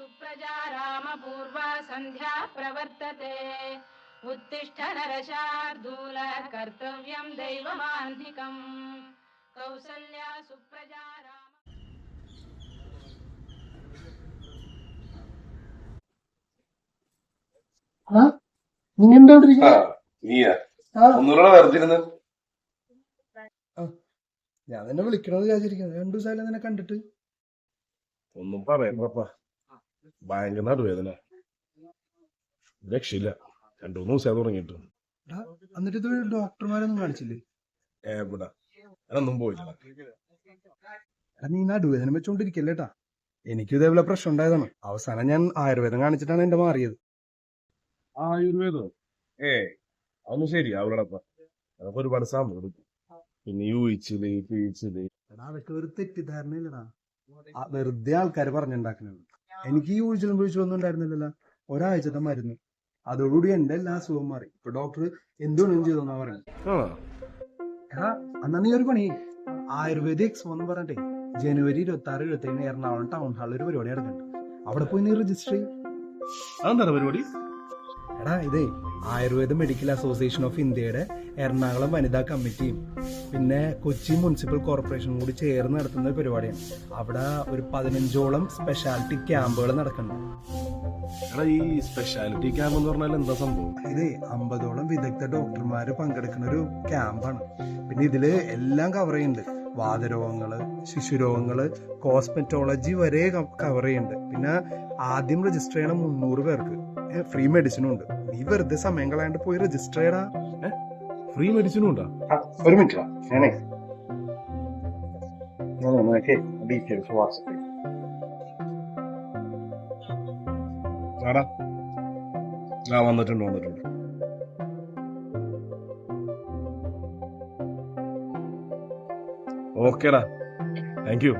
सुप्रजा रामपूर्वा सन्ध्या प्रवर्तते उत्तिष्ठ नरशार्दूल कर्तव्यं दैवमान्धिकम् कौसल्या सुप्रजा राम ആ നീ എന്താ ഇവിടെ ആ ഇരിക്കുന്നെ? നീയാ ആ ഒന്നുകൂടെ വെറുതിരുന്ന് ഞാൻ നിന്നെ വിളിക്കണമെന്ന് വിചാരിച്ചിരിക്കുന്നു രണ്ടു ദിവസമായാലും നിന്നെ കണ്ടിട്ട് ഒന്നും പറയണ്ടപ്പാ ഭയങ്കര നടുവേദന രക്ഷയില്ല. രണ്ടു മൂന്ന് ദിവസം തുടങ്ങിയിട്ട്. എടാ, എന്നിട്ട് ഇത് ഡോക്ടർമാരൊന്നും കാണിച്ചില്ലേ? എവിടെ ഞാനൊന്നും പോയില്ല എടാ നീ നടുവേദന വെച്ചോണ്ടിരിക്കല്ലേട്ടാ എനിക്കും ഇതേപോലെ പ്രശ്നം ഉണ്ടായതാണ്. അവസാനം ഞാൻ ആയുർവേദം കാണിച്ചിട്ടാണ് എന്റെ മാറിയത്. ആയുർവേദം? ഏ അതൊന്നും ശരി. അവളടപ്പ അതൊക്കെ ഒരുപാട് എടുക്കും. പിന്നെ യൂയിച്ചിൽ പീച്ചിൽ. അവർക്ക് അതൊക്കെ ഒരു തെറ്റിദ്ധാരണയില്ലടാ. ആ, വെറുതെ ആൾക്കാർ പറഞ്ഞുണ്ടാക്കുന്നത് എനിക്ക് ഈ ഊഴിച്ചിലും പിഴിച്ചിലൊന്നും ഉണ്ടായിരുന്നില്ലല്ലോ ഒരാഴ്ചത്തെ മരുന്ന്. അതോടുകൂടി എന്റെ എല്ലാ അസുഖവും മാറി. ഇപ്പൊ ഡോക്ടർ എന്തുകൊണ്ടും ചെയ്തോന്നാ എടാ എന്നാ നീ ഒരു പണി. ആയുർവേദ എക്സ്പോ എന്ന് പറഞ്ഞിട്ടേ ജനുവരി ഇരുപത്തി ആറ് ഇരുപത്തി ഏഴിന് എറണാകുളം ടൗൺ ഹാളിൽ ഒരു പരിപാടി നടക്കുന്നുണ്ട് അവിടെ പോയി നീ രജിസ്റ്റർ ചെയ്യും. അതെന്താണ് പരിപാടി? എടാ ഇത് ആയുർവേദ മെഡിക്കൽ അസോസിയേഷൻ ഓഫ് ഇന്ത്യയുടെ എറണാകുളം വനിതാ കമ്മിറ്റിയും പിന്നെ കൊച്ചി മുനിസിപ്പൽ കോർപ്പറേഷനും കൂടി ചേർന്ന് നടത്തുന്ന ഒരു പരിപാടിയാണ്. അവിടെ ഒരു പതിനഞ്ചോളം സ്പെഷ്യാലിറ്റി ക്യാമ്പുകൾ നടക്കുന്നുണ്ട്. എടാ ഈ സ്പെഷ്യാലിറ്റി ക്യാമ്പ് എന്ന് പറഞ്ഞാൽ എന്താ സംഭവം? ഇത് അമ്പതോളം വിദഗ്ധ ഡോക്ടർമാർ പങ്കെടുക്കുന്ന ഒരു ക്യാമ്പാണ് പിന്നെ ഇതിൽ എല്ലാം കവർ ചെയ്യുന്നുണ്ട്. വാതരോഗങ്ങൾ ശിശുരോഗങ്ങൾ കോസ്മെറ്റോളജി വരെ കവർ ചെയ്യുന്നുണ്ട്. പിന്നെ ആദ്യം രജിസ്റ്റർ ചെയ്യണം മുന്നൂറ് പേർക്ക്. ഫ്രീ മെഡിസിനും ഉണ്ട്. നീ വെറുതെ സമയം കളയാണ്ട് പോയി രജിസ്റ്റർ ചെയ്യടാ ഫ്രീ മെഡിസിനും ഉണ്ടോ? ഒരു മിനിറ്റ് ഞാനേ ഡീറ്റെയിൽസ് വാട്സപ്പ് ആ വന്നിട്ടുണ്ട് വന്നിട്ടുണ്ട്. ഓക്കേടാ താങ്ക് യു